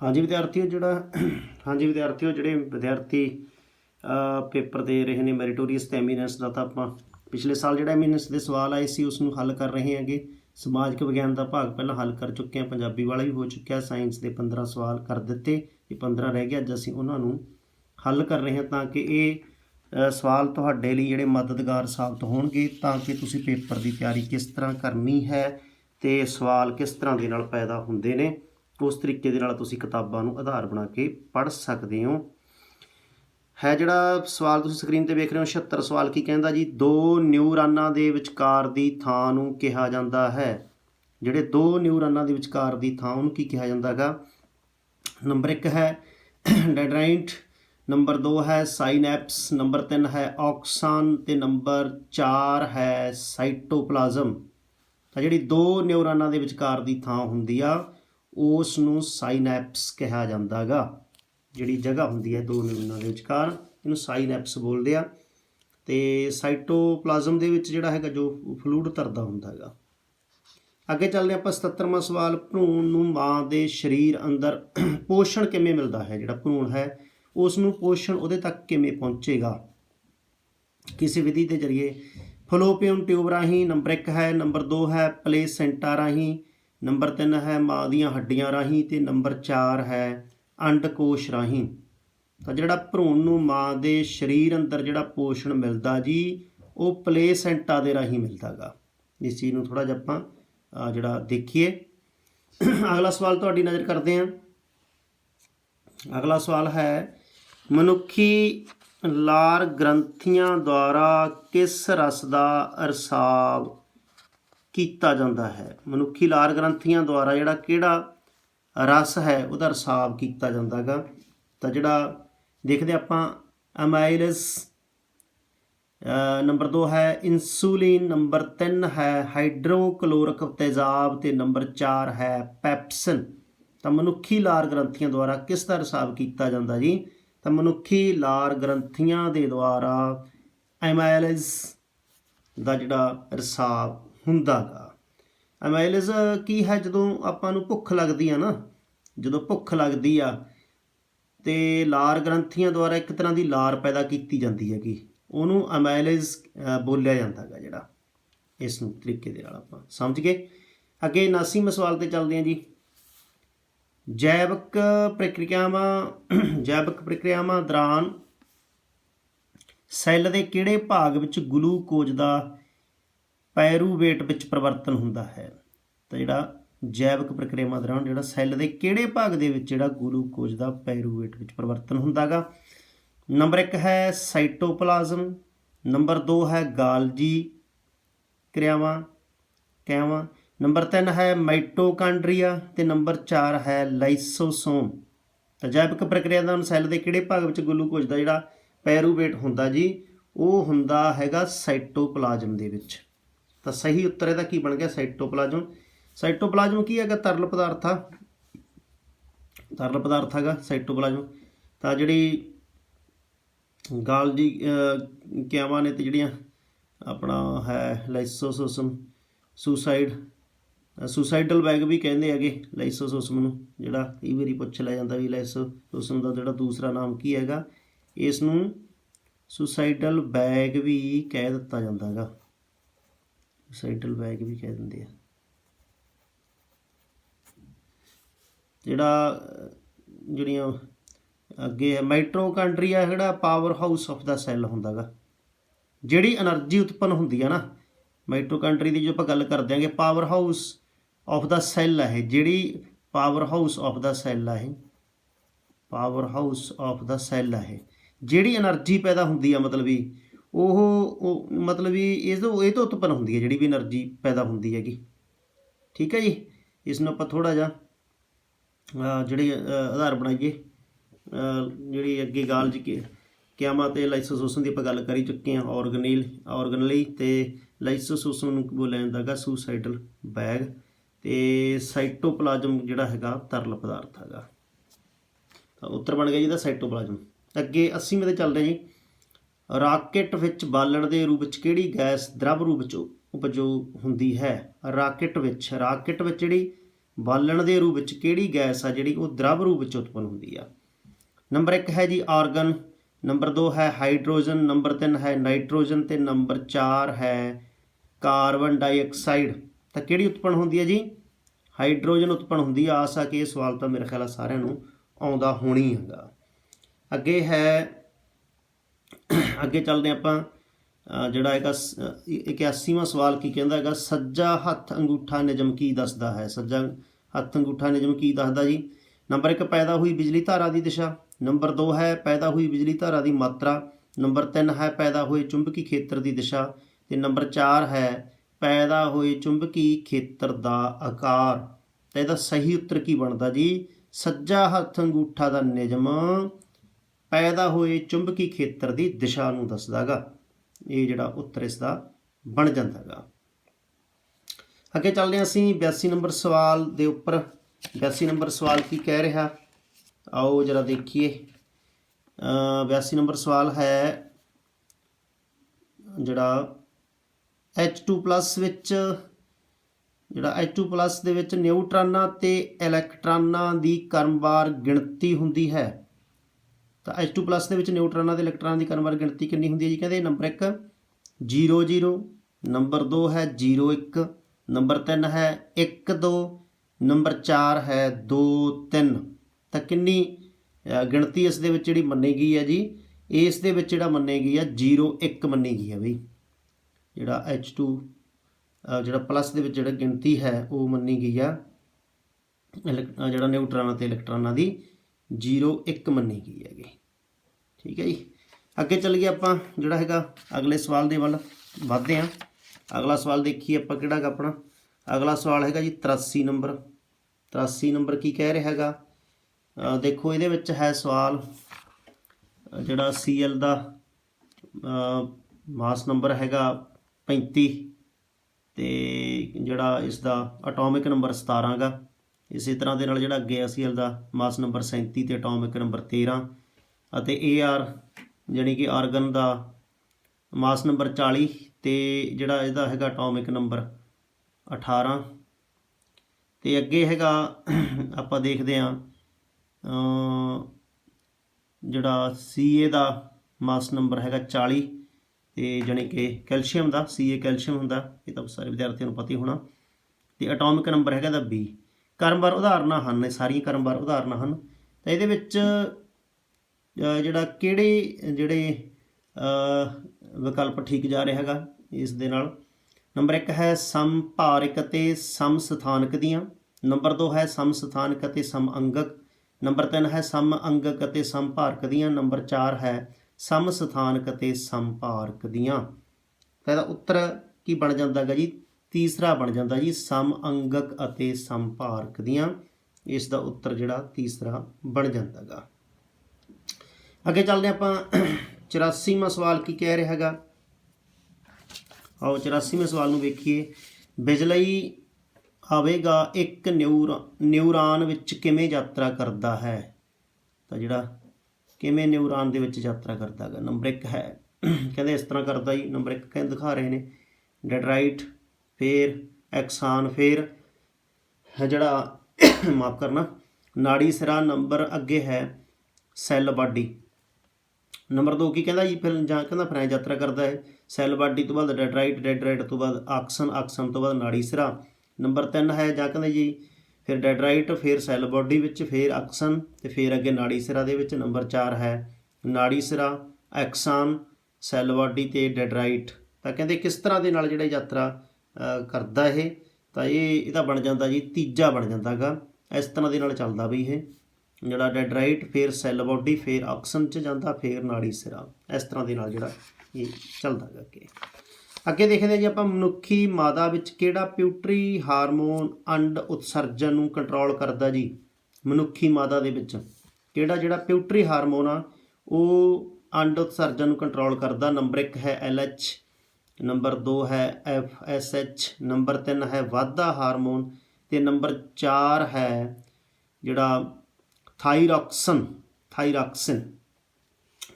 ਹਾਂਜੀ ਵਿਦਿਆਰਥੀਓ, ਜਿਹੜਾ ਹਾਂਜੀ ਵਿਦਿਆਰਥੀਓ, ਜਿਹੜੇ ਵਿਦਿਆਰਥੀ ਪੇਪਰ ਦੇ ਰਹੇ ਨੇ ਮੈਰੀਟੋਰੀਅਸ ਤੇ ਐਮੀਨੈਂਸ ਦਾ, ਤਾਂ ਆਪਾਂ ਪਿਛਲੇ ਸਾਲ ਜਿਹੜਾ ਐਮੀਨੈਂਸ ਦੇ ਸਵਾਲ ਆਏ ਸੀ ਉਸ ਨੂੰ ਹੱਲ ਕਰ ਰਹੇ ਹਾਂਗੇ। ਸਮਾਜਿਕ ਵਿਗਿਆਨ ਦਾ ਭਾਗ ਪਹਿਲਾਂ ਹੱਲ ਕਰ ਚੁੱਕੇ ਹਾਂ। ਪੰਜਾਬੀ ਵਾਲਾ ਵੀ ਹੋ ਚੁੱਕਿਆ, ਸਾਇੰਸ ਦੇ 15 ਸਵਾਲ ਕਰ ਦਿੱਤੇ, ਇਹ 15 ਰਹਿ ਗਏ। ਅੱਜ ਅਸੀਂ ਉਹਨਾਂ ਨੂੰ ਹੱਲ ਕਰ ਰਹੇ ਹਾਂ ਤਾਂ ਕਿ ਇਹ ਸਵਾਲ ਤੁਹਾਡੇ ਲਈ ਜਿਹੜੇ ਮਦਦਗਾਰ ਸਾਬਤ ਹੋਣਗੇ, ਤਾਂ ਕਿ ਤੁਸੀਂ ਪੇਪਰ ਦੀ ਤਿਆਰੀ ਕਿਸ ਤਰ੍ਹਾਂ ਕਰਨੀ ਹੈ ਤੇ ਸਵਾਲ ਕਿਸ ਤਰ੍ਹਾਂ ਦੇ ਨਾਲ ਪੈਦਾ ਹੁੰਦੇ ਨੇ। ਉਸ ਤਰੀਕੇ ਦੇ ਨਾਲ ਤੁਸੀਂ ਕਿਤਾਬਾਂ ਨੂੰ ਆਧਾਰ ਬਣਾ ਕੇ ਪੜ੍ਹ ਸਕਦੇ ਹੋ। ਹੈ ਜਿਹੜਾ ਸਵਾਲ ਤੁਸੀਂ ਸਕਰੀਨ ਤੇ ਵੇਖ ਰਹੇ ਹੋ 76 ਸਵਾਲ ਕੀ ਕਹਿੰਦਾ ਜੀ? ਦੋ ਨਿਊਰਾਨਾਂ ਦੇ ਵਿਚਕਾਰ ਦੀ ਥਾਂ ਨੂੰ ਕਿਹਾ ਜਾਂਦਾ ਹੈ। ਜਿਹੜੇ ਦੋ ਨਿਊਰਾਨਾਂ ਦੇ ਵਿਚਕਾਰ ਦੀ ਥਾਂ ਉਹਨੂੰ ਕੀ ਕਿਹਾ ਜਾਂਦਾ ਹੈਗਾ? ਨੰਬਰ 1 ਹੈ ਡੈਂਡਰਾਈਟ, ਨੰਬਰ 2 ਹੈ ਸਾਈਨੈਪਸ, ਨੰਬਰ 3 ਹੈ ਆਕਸਾਨ ਤੇ ਨੰਬਰ 4 ਹੈ ਸਾਈਟੋਪਲਾਜ਼ਮ। ਤਾਂ ਜਿਹੜੀ ਦੋ ਨਿਊਰਾਨਾਂ ਦੇ ਵਿਚਕਾਰ ਦੀ ਥਾਂ ਹੁੰਦੀ ਆ ਉਸ ਨੂੰ ਸਾਈਨੈਪਸ ਕਿਹਾ ਜਾਂਦਾਗਾ, ਜਿਹੜੀ ਜਗ੍ਹਾ ਹੁੰਦੀ ਹੈ ਦੋ ਨਿਊਰਾਨਾਂ ਦੇ ਵਿਚਕਾਰ, ਇਹਨੂੰ ਸਾਈਨੈਪਸ ਬੋਲਦੇ ਆ। ਤੇ ਸਾਈਟੋਪਲਾਜ਼ਮ ਦੇ ਵਿੱਚ ਜਿਹੜਾ ਹੈਗਾ, ਜੋ ਫਲੂਡ ਤਰਦਾ ਹੁੰਦਾ ਹੈਗਾ ਅੱਗੇ ਚੱਲਦੇ ਆਪਾਂ 77ਵਾਂ ਸਵਾਲ, ਭਰੂਣ ਨੂੰ ਮਾਂ ਦੇ ਸਰੀਰ ਅੰਦਰ ਪੋਸ਼ਣ ਕਿਵੇਂ ਮਿਲਦਾ ਹੈ? ਜਿਹੜਾ ਭਰੂਣ ਹੈ ਉਸ ਨੂੰ ਪੋਸ਼ਣ ਉਹਦੇ ਤੱਕ ਕਿਵੇਂ ਪਹੁੰਚੇਗਾ? ਕਿਸੇ ਵਿਧੀ ਦੇ ਜ਼ਰੀਏ ਫਲੋਪੀਅਨ ਟਿਊਬ ਰਾਹੀਂ ਨੰਬਰ 1 ਹੈ, ਨੰਬਰ 2 ਹੈ, ਪਲੇਸੈਂਟਾ ਰਾਹੀਂ ਨੰਬਰ 3 ਹੈ ਮਾਂ ਦੀਆਂ ਹੱਡੀਆਂ ਰਾਹੀਂ ਤੇ ਨੰਬਰ 4 ਹੈ ਅੰਡਕੋਸ਼ ਰਾਹੀਂ। ਤਾਂ ਜਿਹੜਾ ਭਰੂਣ ਨੂੰ ਮਾਂ ਦੇ ਸਰੀਰ ਅੰਦਰ ਜਿਹੜਾ ਪੋਸ਼ਣ ਮਿਲਦਾ ਜੀ, ਉਹ ਪਲੇਸੈਂਟਾ ਦੇ ਰਾਹੀਂ ਮਿਲਦਾਗਾ ਇਸ ਚੀਜ਼ ਨੂੰ ਥੋੜਾ ਜਿਹਾ ਆਪਾਂ ਜਿਹੜਾ ਦੇਖੀਏ। ਅਗਲਾ ਸਵਾਲ ਤੁਹਾਡੀ ਨਜ਼ਰ ਕਰਦੇ ਹਾਂ। ਅਗਲਾ ਸਵਾਲ ਹੈ, ਮਨੁੱਖੀ ਲਾਰ ਗ੍ਰੰਥੀਆਂ ਦੁਆਰਾ ਕਿਸ ਰਸ ਦਾ ਅਰਸਾਵ ਕੀਤਾ ਜਾਂਦਾ ਹੈ। ਮਨੁੱਖੀ ਲਾਰ ਗ੍ਰੰਥੀਆਂ ਦੁਆਰਾ ਜਿਹੜਾ ਕਿਹੜਾ ਰਸ ਹੈ, ਉਹਦਾ ਰਸਾਵ ਕੀਤਾ ਜਾਂਦਾਗਾ ਤਾਂ ਜਿਹੜਾ ਦੇਖਦੇ ਆਪਾਂ, ਅਮਾਈਲਸ ਨੰਬਰ 2 ਹੈ, ਇਨਸੂਲਿਨ ਨੰਬਰ 3 ਹੈ, ਹਾਈਡਰੋਕਲੋਰਿਕ ਤੇਜ਼ਾਬ ਤੇ ਨੰਬਰ 4 ਹੈ, ਪੈਪਸਨ। ਤਾਂ ਮਨੁੱਖੀ ਲਾਰ ਗ੍ਰੰਥੀਆਂ ਦੁਆਰਾ ਕਿਸ ਦਾ ਰਸਾਵ ਕੀਤਾ ਜਾਂਦਾ ਜੀ? ਤਾਂ ਮਨੁੱਖੀ ਲਾਰ ਗ੍ਰੰਥੀਆਂ ਦੇ ਦੁਆਰਾ ਐਮਾਈਲਸ ਦਾ ਜਿਹੜਾ ਰਸਾਵ ਹੁੰਦਾਗਾ ਅਮੈਲਿਜ਼ ਕੀ ਹੈ? ਜਦੋਂ ਆਪਾਂ ਨੂੰ ਭੁੱਖ ਲੱਗਦੀ ਆ ਨਾ, ਜਦੋਂ ਭੁੱਖ ਲੱਗਦੀ ਆ, ਤੇ ਲਾਰ ਗ੍ਰੰਥੀਆਂ ਦੁਆਰਾ ਇੱਕ ਤਰ੍ਹਾਂ ਦੀ ਲਾਰ ਪੈਦਾ ਕੀਤੀ ਜਾਂਦੀ ਹੈਗੀ। ਉਹਨੂੰ ਅਮਾਈਲੇਜ਼ ਬੋਲਿਆ ਜਾਂਦਾ ਹੈਗਾ ਜਿਹੜਾ, ਇਸ ਨੂੰ ਤਰੀਕੇ ਦੇ ਨਾਲ ਆਪਾਂ ਸਮਝ ਗਏ। ਅੱਗੇ 79ਵਾਂ ਸਵਾਲ ਤੇ ਚੱਲਦੇ ਹਾਂ ਜੀ। ਜੈਵਿਕ ਪ੍ਰਕਿਰਿਆਵਾਂ ਜੈਵਿਕ ਪ੍ਰਕਿਰਿਆਵਾਂ ਦੌਰਾਨ ਸੈੱਲ ਦੇ ਕਿਹੜੇ ਭਾਗ ਵਿੱਚ ਗਲੂਕੋਜ਼ ਦਾ ਪਾਇਰੂਵੇਟ ਵਿੱਚ ਪਰਿਵਰਤਨ ਹੁੰਦਾ ਹੈ। ਤਾਂ ਜਿਹੜਾ ਜੈਵਿਕ ਪ੍ਰਕਿਰਿਆਵਾਂ ਦੌਰਾਨ ਜਿਹੜਾ ਸੈੱਲ ਦੇ ਕਿਹੜੇ ਭਾਗ ਦੇ ਵਿੱਚ ਜਿਹੜਾ ਗਲੂਕੋਜ਼ ਦਾ ਪਾਇਰੂਵੇਟ ਵਿੱਚ ਪਰਿਵਰਤਨ ਹੁੰਦਾਗਾ? ਨੰਬਰ 1 ਹੈ ਸਾਈਟੋਪਲਾਜ਼ਮ ਨੰਬਰ 2 ਹੈ ਗਾਲਜੀ ਕਿਰਿਆਵਾਂ ਕਿਆਵਾਂ ਨੰਬਰ 3 ਹੈ ਮਾਈਟੋਕਾਂਡਰੀਆ ਤੇ ਨੰਬਰ 4 ਹੈ ਲਾਈਸੋਸੋਮ ਤਾਂ ਜੈਵਿਕ ਪ੍ਰਕਿਰਿਆ ਦਾ ਸੈੱਲ ਦੇ ਕਿਹੜੇ ਭਾਗ ਵਿੱਚ ਗਲੂਕੋਜ਼ ਦਾ ਜਿਹੜਾ ਪਾਇਰੂਵੇਟ ਹੁੰਦਾ ਜੀ? ਉਹ ਹੁੰਦਾ ਹੈਗਾ ਸਾਈਟੋਪਲਾਜ਼ਮ ਦੇ ਵਿੱਚ। ਤਾਂ ਸਹੀ ਉੱਤਰ ਇਹਦਾ ਕੀ ਬਣ ਗਿਆ? ਸਾਈਟੋਪਲਾਜ਼ਮ ਸਾਈਟੋਪਲਾਜ਼ਮ ਕੀ ਹੈਗਾ? ਤਰਲ ਪਦਾਰਥ ਆ। ਤਰਲ ਪਦਾਰਥ ਹੈਗਾ ਸਾਈਟੋਪਲਾਜ਼ਮ ਤਾਂ ਜਿਹੜੀ ਗਾਲਜੀ ਅਹ, ਕਿਆਵਾਂ ਨੇ ਤੇ ਜਿਹੜੀਆਂ ਆਪਣਾ ਹੈ ਲਾਈਸੋਸੋਸਮ ਸੁਸਾਈਡ ਸੁਸਾਈਡਲ ਬੈਗ ਵੀ ਕਹਿੰਦੇ ਹੈਗੇ ਲਾਈਸੋਸੋਸਮ ਨੂੰ ਜਿਹੜਾ ਕਈ ਵਾਰੀ ਪੁੱਛ ਲਿਆ ਜਾਂਦਾ ਵੀ ਲਾਈਸੋਸੋਸਮ ਦਾ ਜਿਹੜਾ ਦੂਸਰਾ ਨਾਮ ਕੀ ਹੈਗਾ? ਇਸ ਨੂੰ ਸੁਸਾਈਡਲ ਬੈਗ ਵੀ ਕਹਿ ਦਿੱਤਾ ਜਾਂਦਾ ਹੈਗਾ। ਸੁਸਾਈਡਲ ਬੈਗ ਵੀ ਕਹਿ ਦਿੰਦੇ ਆ। ਜਿਹੜਾ ਜਿਹੜੀਆਂ ਅੱਗੇ ਹੈ ਆ, ਜਿਹੜਾ power house of the cell ਹੁੰਦਾਗਾ। ਜਿਹੜੀ એનર્ਜੀ ਉਤਪੰਨ ਹੁੰਦੀ ਹੈ ਨਾ ਮਾਈਟਰੋ ਕੰਟਰੀ ਦੀ ਜੋ ਆਪਾਂ ਗੱਲ ਕਰਦੇ ਆਂਗੇ power house of the cell ਹੈ ਜਿਹੜੀ power house of the cell ਹੈ power house of the cell ਹੈ ਜਿਹੜੀ એનર્ਜੀ ਪੈਦਾ ਹੁੰਦੀ ਆ, ਮਤਲਬ ਵੀ ਉਹ ਮਤਲਬ ਵੀ ਇਸ ਤੋਂ, ਇਹ ਤੋਂ ਉਤਪਨ ਹੁੰਦੀ ਹੈ ਜਿਹੜੀ ਵੀ એનર્ਜੀ ਪੈਦਾ ਹੁੰਦੀ ਹੈਗੀ। ਠੀਕ ਹੈ ਜੀ? ਇਸ ਨੂੰ ਆਪਾਂ ਥੋੜਾ ਜਿਹਾ ਜਿਹੜੀ ਆਧਾਰ ਬਣਾਈਏ। ਜਿਹੜੀ ਅੱਗੇ ਗਾਲ ਜੀ ਕੀ ਕਿਆਮਾ ਤੇ ਲਾਈਸੋਸੋਸਨ ਦੀ ਆਪਾਂ ਗੱਲ ਕਰੀ ਚੁੱਕੇ ਹਾਂ ਆਰਗਨਲ ਆਰਗਨਲੀ ਤੇ ਲਾਈਸੋਸੋਸਨ ਨੂੰ ਬੋਲਿਆ ਜਾਂਦਾ ਜਾਂਦਾਗਾ ਸੁਸਾਈਡਲ ਬੈਗ ਤੇ ਸਾਈਟੋਪਲਾਜ਼ਮ ਜਿਹੜਾ ਹੈਗਾ, ਤਰਲ ਪਦਾਰਥ ਹੈਗਾ। ਤਾਂ ਉੱਤਰ ਬਣ ਗਿਆ ਜੀ ਦਾ ਸਾਈਟੋਪਲਾਜ਼ਮ। ਅੱਗੇ 80ਵੇਂ ਤੇ ਚੱਲਦੇ ਜੀ। ਰਾਕੇਟ ਵਿੱਚ ਬਾਲਣ ਦੇ ਰੂਪ ਵਿੱਚ ਕਿਹੜੀ ਗੈਸ ਦਰਵ ਰੂਪ ਵਿੱਚ ਉਪਜੋ, ਹੁੰਦੀ ਹੈ? ਰਾਕੇਟ ਵਿੱਚ ਰਾਕੇਟ ਵਿੱਚ ਜਿਹੜੀ ਬਾਲਣ ਦੇ ਰੂਪ ਵਿੱਚ ਕਿਹੜੀ ਗੈਸ ਆ ਜਿਹੜੀ ਉਹ ਦ੍ਰਵ ਰੂਪ ਵਿੱਚ ਉਤਪਨ ਹੁੰਦੀ ਆ? ਨੰਬਰ 1 ਹੈ ਜੀ ਆਰਗਨ, ਨੰਬਰ 2 ਹੈ ਹਾਈਡਰੋਜਨ, ਨੰਬਰ 3 ਹੈ ਨਾਈਟ੍ਰੋਜਨ ਤੇ ਨੰਬਰ 4 ਹੈ ਕਾਰਬਨ ਡਾਈਆਕਸਾਈਡ। ਤਾਂ ਕਿਹੜੀ ਉਤਪੰਨ ਹੁੰਦੀ ਹੈ ਜੀ? ਹਾਈਡਰੋਜਨ ਉਤਪਨ ਹੁੰਦੀ ਆ। ਆਸ ਆ ਕਿ ਇਹ ਸਵਾਲ ਤਾਂ ਮੇਰੇ ਖਿਆਲ ਆ ਸਾਰਿਆਂ ਨੂੰ ਆਉਂਦਾ ਹੋਣੀ ਹੈਗਾ। ਅੱਗੇ ਹੈ ਅੱਗੇ ਚੱਲਦੇ ਆਪਾਂ ਜਿਹੜਾ ਹੈਗਾ ਸ- ਅ, 81ਵਾਂ ਸਵਾਲ ਕੀ ਕਹਿੰਦਾ ਹੈਗਾ ਸੱਜਾ ਹੱਥ ਅੰਗੂਠਾ ਨਿਯਮ ਕੀ ਦੱਸਦਾ ਹੈ? ਸੱਜਾ ਹੱਥ ਅੰਗੂਠਾ ਨਿਯਮ ਕੀ ਦੱਸਦਾ ਜੀ? ਨੰਬਰ 1 ਪੈਦਾ ਹੋਈ ਬਿਜਲੀ ਧਾਰਾ ਦੀ ਦਿਸ਼ਾ। ਨੰਬਰ 2 ਹੈ ਪੈਦਾ ਹੋਈ ਬਿਜਲੀ ਧਾਰਾ ਦੀ ਮਾਤਰਾ। ਨੰਬਰ 3 ਹੈ ਪੈਦਾ ਹੋਏ ਚੁੰਬਕੀ ਖੇਤਰ ਦੀ ਦਿਸ਼ਾ। ਤੇ ਨੰਬਰ 4 ਹੈ ਪੈਦਾ ਹੋਏ ਚੁੰਬਕੀ ਖੇਤਰ ਦਾ ਆਕਾਰ। ਤਾਂ ਇਹਦਾ ਸਹੀ ਉੱਤਰ ਕੀ ਬਣਦਾ ਜੀ? ਸੱਜਾ ਹੱਥ ਅੰਗੂਠਾ ਦਾ ਨਿਯਮ ਪੈਦਾ ਹੋਏ ਚੁੰਬਕੀ ਖੇਤਰ ਦੀ ਦਿਸ਼ਾ ਨੂੰ ਦੱਸਦਾਗਾ। ਇਹ ਜਿਹੜਾ ਉੱਤਰ ਇਸ ਦਾ ਬਣ ਜਾਂਦਾਗਾ। ਅੱਗੇ ਚੱਲਦੇ ਹਾਂ ਅਸੀਂ 82 ਨੰਬਰ ਸਵਾਲ ਦੇ ਉੱਪਰ। 82 ਨੰਬਰ ਸਵਾਲ ਕੀ ਕਹਿ ਰਿਹਾ? ਆਓ ਜਰਾ ਦੇਖੀਏ। ਅ 82 ਨੰਬਰ ਸਵਾਲ ਹੈ ਜਿਹੜਾ H2+ ਵਿੱਚ, ਜਿਹੜਾ H2+ ਦੇ ਵਿੱਚ ਨਿਊਟ੍ਰਾਨਾਂ ਤੇ ਇਲੈਕਟ੍ਰਾਨਾਂ ਦੀ ਕ੍ਰਮਵਾਰ ਗਿਣਤੀ ਹੁੰਦੀ ਹੈ। ਤਾਂ H2+ ਦੇ ਵਿੱਚ ਨਿਊਟਰਾਨਾਂ ਤੇ ਇਲੈਕਟ੍ਰਾਨਾਂ ਦੀ ਕ੍ਰਮਵਾਰ ਗਿਣਤੀ ਕਿੰਨੀ ਹੁੰਦੀ ਹੈ ਜੀ? ਕਹਿੰਦੇ ਨੰਬਰ 1 0 0 ਨੰਬਰ 2 ਹੈ 0 1 ਨੰਬਰ 3 ਹੈ 1 2 ਨੰਬਰ 4 ਹੈ 2 3 ਤਾਂ ਕਿੰਨੀ ਗਿਣਤੀ ਇਸ ਦੇ ਵਿੱਚ ਜਿਹੜੀ ਮੰਨੀ ਗਈ ਹੈ ਜੀ? ਇਸ ਦੇ ਵਿੱਚ ਜਿਹੜਾ ਮੰਨੀ ਗਈ ਹੈ 0 1 ਮੰਨੀ ਗਈ ਹੈ ਬਈ। ਜਿਹੜਾ H2 ਅ, ਜਿਹੜਾ ਪਲੱਸ ਦੇ ਵਿੱਚ ਜਿਹੜਾ ਗਿਣਤੀ ਹੈ ਉਹ ਮੰਨੀ ਗਈ ਆ ਇਲੈਕ- ਜਿਹੜਾ ਨਿਊਟਰਾਨਾਂ ਤੇ ਇਲੈਕਟ੍ਰਾਨਾਂ ਦੀ 0 1 ਮੰਨੀ ਗਈ ਹੈਗੀ। ਠੀਕ ਹੈ ਜੀ। ਅੱਗੇ ਚੱਲ ਗਏ ਆਪਾਂ ਜਿਹੜਾ ਹੈਗਾ ਅਗਲੇ ਸਵਾਲ ਦੇ ਵੱਲ। ਵਧਦੇ ਹਾਂ। ਅਗਲਾ ਸਵਾਲ ਦੇਖੀਏ ਆਪਾਂ ਕਿਹੜਾ ਹੈਗਾ ਆਪਣਾ। ਅਗਲਾ ਸਵਾਲ ਹੈਗਾ ਜੀ 83 ਨੰਬਰ। 83 ਨੰਬਰ ਕੀ ਕਹਿ ਰਿਹਾ ਹੈਗਾ? ਦੇਖੋ ਇਹਦੇ ਵਿੱਚ ਹੈ ਸਵਾਲ ਅ, ਜਿਹੜਾ Cl ਦਾ ਮਾਸ ਨੰਬਰ ਹੈਗਾ 35 ਤੇ ਜਿਹੜਾ ਇਸ ਦਾ ਐਟੋਮਿਕ ਨੰਬਰ 17 ਗਾ ਇਸੇ ਤਰ੍ਹਾਂ ਦੇ ਨਾਲ ਜਿਹੜਾ ਅੱਗੇ Cl ਦਾ ਮਾਸ ਨੰਬਰ 37 ਤੇ ਐਟੋਮਿਕ ਨੰਬਰ 13 ਅਤੇ Ar ਜਾਣੀ ਕਿ ਆਰਗਨ ਦਾ ਮਾਸ ਨੰਬਰ 40 ਤੇ ਜਿਹੜਾ ਇਹਦਾ ਹੈਗਾ ਐਟੋਮਿਕ ਨੰਬਰ 18 ਤੇ ਅੱਗੇ ਹੈਗਾ ਆਪਾਂ ਦੇਖਦੇ ਹਾਂ ਅ ਜਿਹੜਾ Ca ਦਾ ਮਾਸ ਨੰਬਰ ਹੈਗਾ 40 ਤੇ ਜਾਣੀ ਕਿ ਕੈਲਸ਼ੀਅਮ ਦਾ, Ca ਕੈਲਸ਼ੀਅਮ ਹੁੰਦਾ, ਇਹ ਤਾਂ ਸਾਰੇ ਵਿਦਿਆਰਥੀਆਂ ਨੂੰ ਪਤਾ ਹੀ ਹੋਣਾ ਤੇ ਐਟੋਮਿਕ ਨੰਬਰ ਹੈਗਾ ਦਾ B ਕਰਮਵਾਰ ਉਦਾਹਰਨਾਂ ਹਨ, ਇਹ ਸਾਰੀਆਂ ਕਰਮਵਾਰ ਉਦਾਹਰਨਾਂ ਹਨ। ਤਾਂ ਇਹਦੇ ਵਿੱਚ ਜਿਹੜਾ ਕਿਹੜੇ, ਜਿਹੜੇ ਵਿਕਲਪ ਠੀਕ ਜਾ ਰਿਹਾ ਹੈਗਾ ਇਸ ਦੇ ਨਾਲ। ਨੰਬਰ 1 ਹੈ ਸਮਭਾਰਿਕ ਅਤੇ ਸਮ ਸਥਾਨਕ ਦੀਆਂ। ਨੰਬਰ 2 ਹੈ ਸਮ ਸਥਾਨਕ ਅਤੇ ਸਮ ਅੰਗਕ ਨੰਬਰ 3 ਹੈ ਸਮ ਅੰਗਕ ਅਤੇ ਸਮਭਾਰਕ ਦੀਆਂ। ਨੰਬਰ 4 ਹੈ ਸਮ ਸਥਾਨਕ ਅਤੇ ਸਮਭਾਰਕ ਦੀਆਂ। ਤਾਂ ਇਹਦਾ ਉੱਤਰ ਕੀ ਬਣ ਜਾਂਦਾ ਹੈਗਾ ਜੀ? ਤੀਸਰਾ ਬਣ ਜਾਂਦਾ ਜੀ ਸਮ ਅੰਗਕ ਅਤੇ ਸਮਭਾਰਕ ਦੀਆਂ। ਇਸ ਦਾ ਉੱਤਰ ਜਿਹੜਾ ਤੀਸਰਾ ਬਣ ਜਾਂਦਾ ਹੈਗਾ ਅੱਗੇ ਚੱਲਦੇ ਆਪਾਂ। 84ਵਾਂ ਸਵਾਲ ਕੀ ਕਹਿ ਰਿਹਾ ਹੈਗਾ? ਆਓ 84ਵੇਂ ਸਵਾਲ ਨੂੰ ਵੇਖੀਏ। ਬਿਜਲੀ ਆਵੇਗਾ ਇੱਕ ਨਿਊਰ, ਨਿਊਰਾਨ ਵਿੱਚ ਕਿਵੇਂ ਯਾਤਰਾ ਕਰਦਾ ਹੈ? ਤਾਂ ਜਿਹੜਾ ਕਿਵੇਂ ਨਿਊਰਾਨ ਦੇ ਵਿੱਚ ਯਾਤਰਾ ਕਰਦਾ ਹੈਗਾ, ਨੰਬਰ 1 ਹੈ। ਕਹਿੰਦੇ ਇਸ ਤਰ੍ਹਾਂ ਕਰਦਾ ਜੀ, ਨੰਬਰ 1 ਕਹਿੰਦੇ ਦਿਖਾ ਰਹੇ ਨੇ। ਡੈਡਰਾਈਟ ਫੇਰ, ਐਕਸਾਨ ਫੇਰ। ਜਿਹੜਾ, ਮਾਫ ਕਰਨਾ, ਨਾੜੀ ਸਿਰਾ ਨੰਬਰ ਅੱਗੇ ਹੈ, ਸੈੱਲ ਬਾਡੀ। ਨੰਬਰ 2 ਕੀ ਕਹਿੰਦਾ ਜੀ? ਫਿਰ ਜਾਂ ਕਹਿੰਦਾ ਫਿਰ ਯਾਤਰਾ ਕਰਦਾ ਹੈ, ਸੈੱਲ ਬਾਡੀ ਤੋਂ ਬਾਅਦ ਡੈਡਰਾਈਟ ਡੈਡਰਾਈਟ ਤੋਂ ਬਾਅਦ ਆਕਸਨ ਆਕਸਨ ਤੋਂ ਬਾਅਦ ਨਾੜੀ ਸਿਰਾ। ਨੰਬਰ 3 ਹੈ, ਜਾਂ ਕਹਿੰਦੇ ਜੀ, ਫਿਰ ਡੈਡਰਾਈਟ, ਫਿਰ ਸੈੱਲ ਬਾਡੀ ਵਿੱਚ, ਫਿਰ ਆਕਸਨ ਤੇ ਫਿਰ ਅੱਗੇ ਨਾੜੀ ਸਿਰਾ ਦੇ ਵਿੱਚ। ਨੰਬਰ 4 ਹੈ, ਨਾੜੀ ਸਿਰਾ, ਐਕਸਾਨ, ਸੈੱਲ ਬਾਡੀ ਤੇ ਡੈਡਰਾਈਟ। ਤਾਂ ਕਹਿੰਦੇ ਕਿਸ ਤਰ੍ਹਾਂ ਦੇ ਨਾਲ ਜਿਹੜਾ ਯਾਤਰਾ ਕਰਦਾ ਇਹ, ਤਾਂ ਇਹ ਇਹਦਾ ਬਣ ਜਾਂਦਾ ਜੀ, ਤੀਜਾ ਬਣ ਜਾਂਦਾਗਾ ਇਸ ਤਰ੍ਹਾਂ ਦੇ ਨਾਲ ਚੱਲਦਾ ਬਈ ਇਹ। ਜਿਹੜਾ ਡੈਡਰਾਈਟ, ਫਿਰ ਸੈੱਲ ਬਾਡੀ, ਫਿਰ ਆਕਸਨ ਚ ਜਾਂਦਾ, ਫਿਰ ਨਾੜੀ ਸਿਰਾ। ਇਸ ਤਰ੍ਹਾਂ ਦੇ ਨਾਲ ਜਿਹੜਾ ਇਹ ਚੱਲਦਾ ਗਾ ਅੱਗੇ। ਅੱਗੇ ਦੇਖਦੇ ਹਾਂ ਜੀ ਆਪਾਂ ਮਨੁੱਖੀ ਮਾਦਾ ਵਿੱਚ ਕਿਹੜਾ ਪਿਊਟਰੀ ਹਾਰਮੋਨ ਅੰਡ ਉਤਸਰਜਨ ਨੂੰ ਕੰਟਰੋਲ ਕਰਦਾ ਜੀ? ਮਨੁੱਖੀ ਮਾਦਾ ਦੇ ਵਿੱਚ। ਕਿਹੜਾ ਜਿਹੜਾ ਪਿਊਟਰੀ ਹਾਰਮੋਨ ਆ, ਉਹ ਅੰਡ ਉਤਸਰਜਨ ਨੂੰ ਕੰਟਰੋਲ ਕਰਦਾ, ਨੰਬਰ 1 ਹੈ LH ਨੰਬਰ 2 ਹੈ FSH ਨੰਬਰ 3 ਹੈ ਵਾਧਾ ਹਾਰਮੋਨ ਤੇ ਨੰਬਰ 4 ਹੈ ਜਿਹੜਾ ਥਾਈਰੋਕਸਨ, ਥਾਈਰੋਕਸਿਨ।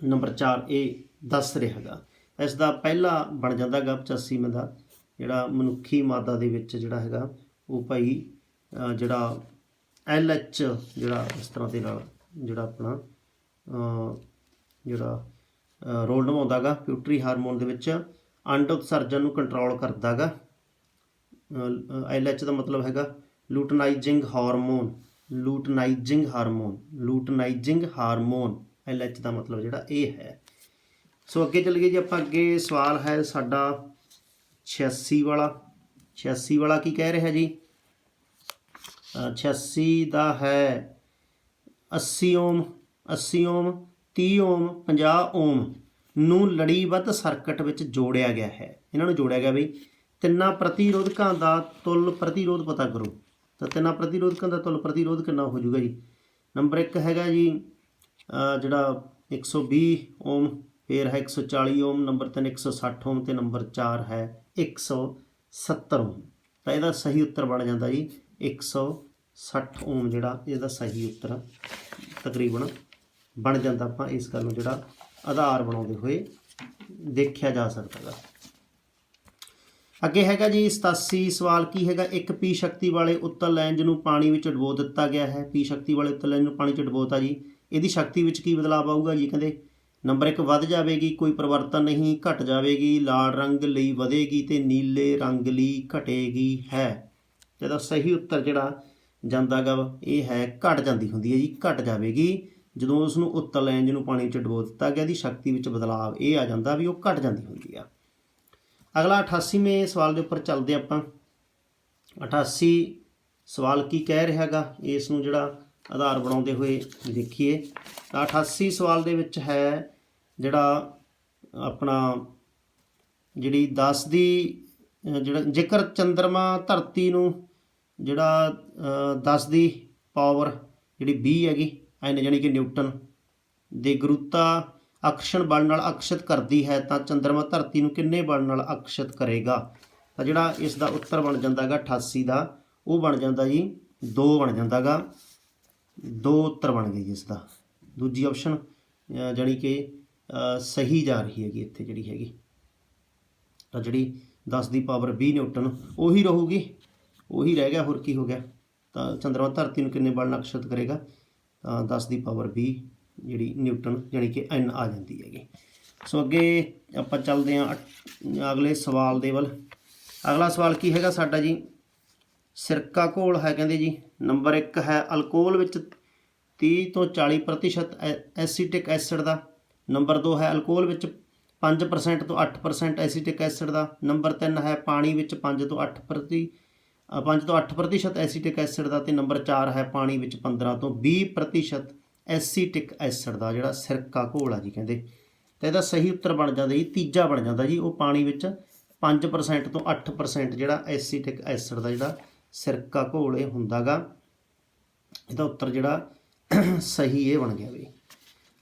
ਨੰਬਰ 4 ਇਹ ਦੱਸ ਰਿਹਾ ਹੈਗਾ ਇਸ ਦਾ ਪਹਿਲਾ ਬਣ ਜਾਂਦਾ ਹੈਗਾ 85 ਦਾ, ਜਿਹੜਾ ਮਨੁੱਖੀ ਮਾਦਾ ਦੇ ਵਿੱਚ ਜਿਹੜਾ ਹੈਗਾ, ਉਹ ਭਾਈ ਜਿਹੜਾ ਐਲ ਐਚ ਜਿਹੜਾ ਇਸ ਤਰ੍ਹਾਂ ਦੇ ਨਾਲ ਜਿਹੜਾ ਆਪਣਾ ਜਿਹੜਾ ਰੋਲ ਨਿਭਾਉਂਦਾਗਾ ਪਿਊਟਰੀ ਹਾਰਮੋਨ ਦੇ ਵਿੱਚ। ਅੰਡ ਉਤਸਰਜਨ ਨੂੰ ਕੰਟਰੋਲ ਕਰਦਾਗਾ। ਐਲ ਐਚ ਦਾ ਮਤਲਬ ਹੈਗਾ luteinizing hormone luteinizing hormone luteinizing hormone L H ਦਾ ਮਤਲਬ ਜਿਹੜਾ ਇਹ ਹੈ। ਸੋ ਅੱਗੇ ਚੱਲੀਏ ਜੀ ਆਪਾਂ ਅੱਗੇ ਸਵਾਲ ਹੈ ਸਾਡਾ 86 ਵਾਲਾ। 86 ਵਾਲਾ ਕੀ ਕਹਿ ਰਿਹਾ ਜੀ? ਅ, 86 ਦਾ ਹੈ 80 ਓਮ 80 ਓਮ 30 ਓਮ 50 ਓਮ ਨੂੰ ਲੜੀਬੱਧ ਸਰਕਟ ਵਿੱਚ ਜੋੜਿਆ ਗਿਆ ਹੈ। ਇਹਨਾਂ ਨੂੰ ਜੋੜਿਆ ਗਿਆ ਬਈ ਤਿੰਨਾਂ ਪ੍ਰਤੀਰੋਧਕਾਂ ਦਾ ਤੁਲ ਪ੍ਰਤੀਰੋਧ ਪਤਾ ਕਰੋ। ਤਾਂ ਤਿੰਨਾਂ ਪ੍ਰਤੀਰੋਧਕਾਂ ਦਾ ਤੁਲ ਪ੍ਰਤੀਰੋਧ ਕਿੰਨਾ ਹੋ ਜਾਊਗਾ ਜੀ? ਨੰਬਰ 1 ਹੈਗਾ ਜੀ ਅ, ਜਿਹੜਾ 120 ਓਮ ਫਿਰ ਹੈ 140 ਓਮ ਨੰਬਰ 3 160 ਓਮ ਤੇ ਨੰਬਰ 4 ਹੈ 170 ਓਮ। ਤਾਂ ਇਹਦਾ ਸਹੀ ਉੱਤਰ ਬਣ ਜਾਂਦਾ ਜੀ 160 ਓਮ ਜਿਹੜਾ ਇਹਦਾ ਸਹੀ ਉੱਤਰ ਤਕਰੀਬਨ ਬਣ ਜਾਂਦਾ ਆਪਾਂ ਇਸ ਗੱਲ ਨੂੰ ਜਿਹੜਾ ਆਧਾਰ ਬਣਾਉਂਦੇ ਹੋਏ ਦੇਖਿਆ ਜਾ ਸਕਦਾ ਹੈ ਅੱਗੇ ਹੈਗਾ ਜੀ 87 ਸਵਾਲ ਕੀ ਹੈਗਾ? ਇੱਕ ਪੀ ਸ਼ਕਤੀ ਵਾਲੇ ਉੱਤਰ ਲੈਂਜ ਨੂੰ ਪਾਣੀ ਵਿੱਚ ਡੁਬੋ ਦਿੱਤਾ ਗਿਆ ਹੈ। ਪੀ ਸ਼ਕਤੀ ਵਾਲੇ ਉੱਤਰ ਲੈਂਜ ਨੂੰ ਪਾਣੀ 'ਚ ਡੁਬੋਤਾ ਜੀ। ਇਹਦੀ ਸ਼ਕਤੀ ਵਿੱਚ ਕੀ ਬਦਲਾਅ ਆਊਗਾ ਜੀ ਕਹਿੰਦੇ? ਨੰਬਰ 1 ਵੱਧ ਜਾਵੇਗੀ, ਕੋਈ ਪਰਿਵਰਤਨ ਨਹੀਂ, ਘਟ ਜਾਵੇਗੀ, ਲਾਲ ਰੰਗ ਲਈ ਵਧੇਗੀ ਤੇ ਨੀਲੇ ਰੰਗ ਲਈ ਘਟੇਗੀ ਹੈ। ਇਹਦਾ ਸਹੀ ਉੱਤਰ ਜਿਹੜਾ ਜਾਂਦਾਗਾ ਇਹ ਹੈ ਘਟ ਜਾਂਦੀ ਹੁੰਦੀ ਹੈ ਜੀ, ਘਟ ਜਾਵੇਗੀ। ਜਦੋਂ ਉਸ ਨੂੰ ਉੱਤਲ ਲੈਂਜ ਨੂੰ ਪਾਣੀ 'ਚ ਡੁਬੋ ਦਿੱਤਾ ਗਿਆ ਦੀ ਸ਼ਕਤੀ ਵਿੱਚ ਬਦਲਾਅ ਇਹ ਆ ਜਾਂਦਾ ਵੀ ਉਹ ਘਟ ਜਾਂਦੀ ਹੁੰਦੀ ਆ। ਅਗਲਾ 88ਵੇਂ ਸਵਾਲ ਦੇ ਉੱਪਰ ਚੱਲਦੇ ਆਪਾਂ। 88 ਸਵਾਲ ਕੀ ਕਹਿ ਰਿਹਾ ਹੈਗਾ ਇਸ ਨੂੰ ਜਿਹੜਾ ਆਧਾਰ ਬਣਾਉਂਦੇ ਹੋਏ ਦੇਖੀਏ। ਤਾਂ 88 ਸਵਾਲ ਦੇ ਵਿੱਚ ਹੈ ਜਿਹੜਾ ਆਪਣਾ ਜਿਹੜੀ 10 ਦੀ ਜਿਹੜਾ ਜੇਕਰ ਚੰ드ਰਮਾ ਧਰਤੀ ਨੂੰ ਜਿਹੜਾ ਅ, 10 ਦੀ ਪਾਵਰ ਜਿਹੜੀ 20 ਹੈਗੀ ਐਨ ਜਾਣੀ ਕਿ ਨਿਊਟਨ ਦੇ ਗੁਰੂਤਾ ਆਕਰਸ਼ਣ ਬਲ ਨਾਲ ਆਕਰਸ਼ਿਤ ਕਰਦੀ ਹੈ, ਤਾਂ ਚੰਦਰਮਾ ਧਰਤੀ ਨੂੰ ਕਿੰਨੇ ਬਲ ਨਾਲ ਆਕਰਸ਼ਿਤ ਕਰੇਗਾ? ਤਾਂ ਜਿਹੜਾ ਇਸ ਦਾ ਉੱਤਰ ਬਣ ਜਾਂਦਾਗਾ 88 ਦਾ, ਉਹ ਬਣ ਜਾਂਦਾ ਜੀ 2 ਬਣ ਜਾਂਦਾਗਾ। ਦੋ ਉੱਤਰ ਬਣ ਗਏ ਜੀ ਇਸ ਦਾ। ਦੂਜੀ ਆਪਸ਼ਨ ਜਿਹੜੀ ਕਿ ਸਹੀ ਜਾ ਰਹੀ ਹੈਗੀ ਇੱਥੇ ਜਿਹੜੀ ਹੈਗੀ। ਤਾਂ ਜਿਹੜੀ 10 ਦੀ ਪਾਵਰ 20 ਨਿਊਟਨ, ਉਹੀ ਰਹੂਗੀ। ਉਹੀ ਰਹਿ ਗਿਆ, ਹੋਰ ਕੀ ਹੋ ਗਿਆ? ਤਾਂ ਚੰਦਰਮਾ ਧਰਤੀ ਨੂੰ ਕਿੰਨੇ ਬਲ ਨਾਲ ਆਕਰਸ਼ਿਤ ਕਰੇਗਾ? 10 ਦੀ ਪਾਵਰ 20 ਜਿਹੜੀ ਨਿਊਟਨ ਜਾਣੀ ਕਿ n ਆ ਜਾਂਦੀ ਹੈਗੀ। ਸੋ ਅੱਗੇ ਆਪਾਂ ਚੱਲਦੇ ਹਾਂ ਅਗਲੇ ਸਵਾਲ ਦੇ ਵੱਲ। ਅਗਲਾ ਸਵਾਲ ਕੀ ਹੈਗਾ ਸਾਡਾ ਜੀ? ਸਿਰਕਾ ਘੋਲ ਹੈ ਕਹਿੰਦੇ ਜੀ। ਨੰਬਰ 1 ਹੈ ਅਲਕੋਹਲ ਵਿੱਚ 30 ਤੋਂ 40% ਐ- ਐਸੀਟਿਕ ਐਸਿਡ ਦਾ। ਨੰਬਰ 2 ਹੈ ਅਲਕੋਹਲ ਵਿੱਚ 5% ਤੋਂ 8% ਐਸੀਟਿਕ ਐਸਿਡ ਦਾ। ਨੰਬਰ 3 ਹੈ ਪਾਣੀ ਵਿੱਚ 5 ਤੋਂ 8 ਪ੍ਰਤੀ 5 ਤੋਂ 8% ਐਸੀਟਿਕ ਐਸਿਡ ਦਾ ਤੇ ਨੰਬਰ 4 ਹੈ ਪਾਣੀ ਵਿੱਚ 15 ਤੋਂ 20% ਐਸੀਟਿਕ ਐਸਿਡ ਦਾ, ਜਿਹੜਾ ਸਿਰਕਾ ਘੋਲ ਆ ਜੀ ਕਹਿੰਦੇ। ਤਾਂ ਇਹਦਾ ਸਹੀ ਉੱਤਰ ਬਣ ਜਾਂਦਾ ਜੀ, ਤੀਜਾ ਬਣ ਜਾਂਦਾ ਜੀ, ਉਹ ਪਾਣੀ ਵਿੱਚ 5% ਤੋਂ 8% ਜਿਹੜਾ ਐਸੀਟਿਕ ਐਸਿਡ ਦਾ ਜਿਹੜਾ ਸਿਰਕਾ ਘੋਲ ਇਹ ਹੁੰਦਾਗਾ ਇਹਦਾ ਉੱਤਰ ਜਿਹੜਾ ਸਹੀ ਇਹ ਬਣ ਗਿਆ ਵੀ।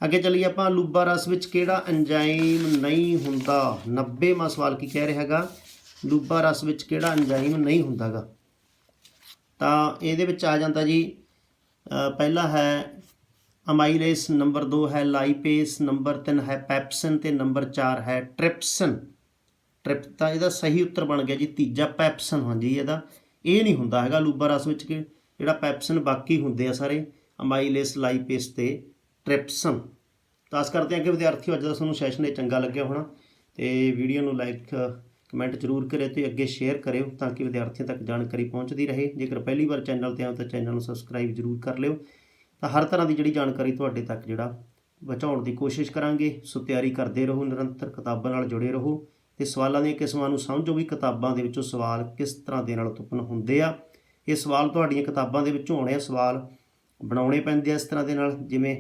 ਅੱਗੇ ਚੱਲੀਏ ਆਪਾਂ, ਲੂਬਾ ਰਸ ਵਿੱਚ ਕਿਹੜਾ ਐਂਜ਼ਾਈਮ ਨਹੀਂ ਹੁੰਦਾ? 90ਵਾਂ ਸਵਾਲ ਕੀ ਕਹਿ ਰਿਹਾ ਹੈਗਾ? ਲੂਬਾ ਰਸ ਵਿੱਚ ਕਿਹੜਾ ਐਂਜ਼ਾਈਮ ਨਹੀਂ ਹੁੰਦਾਗਾ। ਤਾਂ ਇਹਦੇ ਵਿੱਚ ਆ ਜਾਂਦਾ ਜੀ ਪਹਿਲਾ ਹੈ ਅਮਾਈਲੇਸ, ਨੰਬਰ 2 ਹੈ ਲਾਈਪੇਸ, ਨੰਬਰ 3 ਹੈ ਪੈਪਸਿਨ ਤੇ ਨੰਬਰ 4 ਹੈ ਟ੍ਰਿਪਸਿਨ। ਟ੍ਰਿਪ ਤਾਂ ਇਹਦਾ ਸਹੀ ਉੱਤਰ ਬਣ ਗਿਆ ਜੀ, ਤੀਜਾ ਪੈਪਸਿਨ ਹਾਂਜੀ ਇਹਦਾ। ਇਹ ਨਹੀਂ ਹੁੰਦਾ ਹੈਗਾ ਲੂਬਾ ਰਸ ਵਿੱਚ ਕਿ ਜਿਹੜਾ ਪੈਪਸਿਨ ਬਾਕੀ ਹੁੰਦੇ ਆ ਸਾਰੇ, ਅਮਾਈਲੇਸ, ਲਾਈਪੇਸ ਤੇ ਟ੍ਰਿਪਸਨ। ਤਾਂ ਆਸ ਕਰਦੇ ਹਾਂ ਕਿ ਵਿਦਿਆਰਥੀਓ, ਅੱਜ ਦਾ ਤੁਹਾਨੂੰ ਸੈਸ਼ਨ ਇਹ ਚੰਗਾ ਲੱਗਿਆ ਹੋਣਾ ਤੇ ਵੀਡੀਓ ਨੂੰ ਲਾਈਕ ਕਮੈਂਟ ਜ਼ਰੂਰ ਕਰਿਓ ਤੇ ਅੱਗੇ ਸ਼ੇਅਰ ਕਰਿਓ ਤਾਂ ਕਿ ਵਿਦਿਆਰਥੀਆਂ ਤੱਕ ਜਾਣਕਾਰੀ ਪਹੁੰਚਦੀ ਰਹੇ। ਜੇਕਰ ਪਹਿਲੀ ਵਾਰ ਚੈਨਲ ਤੇ ਆਓ ਤਾਂ ਚੈਨਲ ਨੂੰ ਸਬਸਕ੍ਰਾਈਬ ਜ਼ਰੂਰ ਕਰ ਲਿਓ। ਤਾਂ ਹਰ ਤਰ੍ਹਾਂ ਦੀ ਜਿਹੜੀ ਜਾਣਕਾਰੀ ਤੁਹਾਡੇ ਤੱਕ ਜਿਹੜਾ ਪਹੁੰਚਾਉਣ ਦੀ ਕੋਸ਼ਿਸ਼ ਕਰਾਂਗੇ। ਸੋ ਤਿਆਰੀ ਕਰਦੇ ਰਹੋ, ਨਿਰੰਤਰ ਕਿਤਾਬਾਂ ਨਾਲ ਜੁੜੇ ਰਹੋ ਤੇ ਸਵਾਲਾਂ ਦੀਆਂ ਕਿਸਮਾਂ ਨੂੰ ਸਮਝੋ ਵੀ ਕਿਤਾਬਾਂ ਦੇ ਵਿੱਚੋਂ ਸਵਾਲ ਕਿਸ ਤਰ੍ਹਾਂ ਦੇ ਨਾਲ ਉਤਪੰਨ ਹੁੰਦੇ ਆ। ਇਹ ਸਵਾਲ ਤੁਹਾਡੀਆਂ ਕਿਤਾਬਾਂ ਦੇ ਵਿੱਚੋਂ ਆਉਣੇ ਆ। ਸਵਾਲ ਬਣਾਉਣੇ ਪੈਂਦੇ ਆ ਇਸ ਤਰ੍ਹਾਂ ਦੇ ਨਾਲ। ਜਿਵੇਂ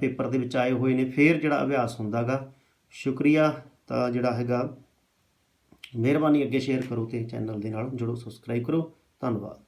ਪੇਪਰ ਦੇ ਵਿੱਚ ਆਏ ਹੋਏ ਨੇ। ਫਿਰ ਜਿਹੜਾ ਅਭਿਆਸ ਹੁੰਦਾਗਾ। ਸ਼ੁਕਰੀਆ ਤਾਂ ਜਿਹੜਾ ਹੈਗਾ ਮਿਹਰਬਾਨੀ ਅੱਗੇ ਸ਼ੇਅਰ ਕਰੋ ਤੇ ਚੈਨਲ ਦੇ ਨਾਲ ਜੁੜੋ ਸਬਸਕ੍ਰਾਈਬ ਕਰੋ ਧੰਨਵਾਦ।